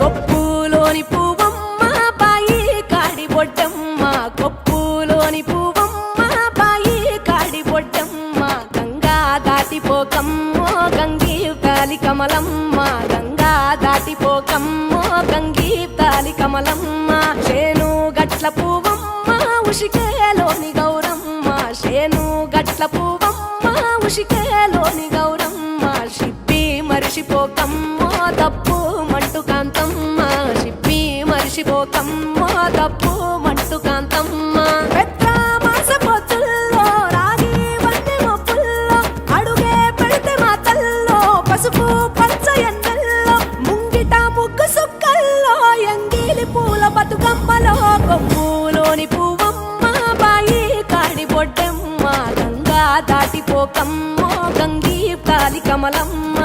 కొప్పులోని పువ్వమ్మ బాయి కాడి బొడ్డమ్మ. కొప్పులోని పువ్వమ్మ బాయి కాడి బొడ్డమ్మ. గంగా దాటిపోకమ్మో గంగి తాలి కమలమ్మ. గంగా దాటిపోకమ్మో గంగి తాలి కమలమ్మ. శేను గట్ల పువ్వమ్మ ఉషికేలోని గౌరమ్మ. శేను గట్ల పువ్వమ్మ ఉషికేలోని గౌరమ్మ. షిప్పి మరిషిపోకమ్మ మరిషిపోకమ్మో తప్పు మంటు కాంతమ్మ. పెద్ద మాస పొత్తుల్లో రాగి అడుగే పెడితే మా తల్లో పసుపు పచ్చ ఎండల్లో ముంగిట ముగ్గు సుక్కల్లో ఎంగిలి పూల బతుకమ్మలో కొమ్ములోని పువ్వమ్మ బాయి కాడి బొడ్డమ్మ గంగా దాటిపోకమ్మో గంగీ తాలి కమలమ్మ.